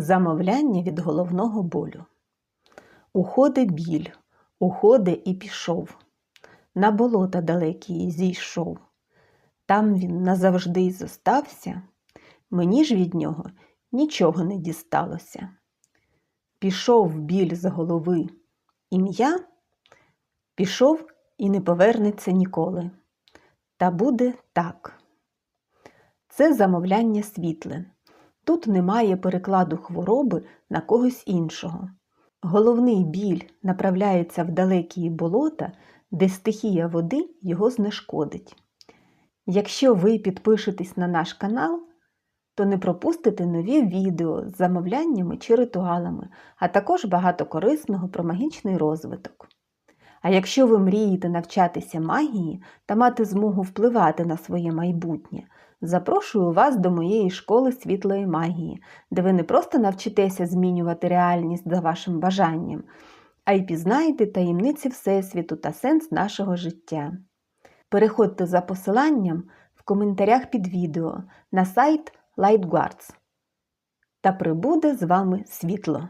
Замовляння від головного болю. Уходи біль, уходи і пішов. На болота далекі зійшов. Там він назавжди й зостався. Мені ж від нього нічого не дісталося. Пішов біль з голови. Ім'я пішов і не повернеться ніколи. Та буде так. Це замовляння світле. Тут немає перекладу хвороби на когось іншого. Головний біль направляється в далекі болота, де стихія води його знешкодить. Якщо ви підпишетесь на наш канал, то не пропустите нові відео з замовляннями чи ритуалами, а також багато корисного про магічний розвиток. А якщо ви мрієте навчатися магії та мати змогу впливати на своє майбутнє, запрошую вас до моєї школи світлої магії, де ви не просто навчитеся змінювати реальність за вашим бажанням, а й пізнаєте таємниці Всесвіту та сенс нашого життя. Переходьте за посиланням в коментарях під відео на сайт LightGuards. Та прибуде з вами світло!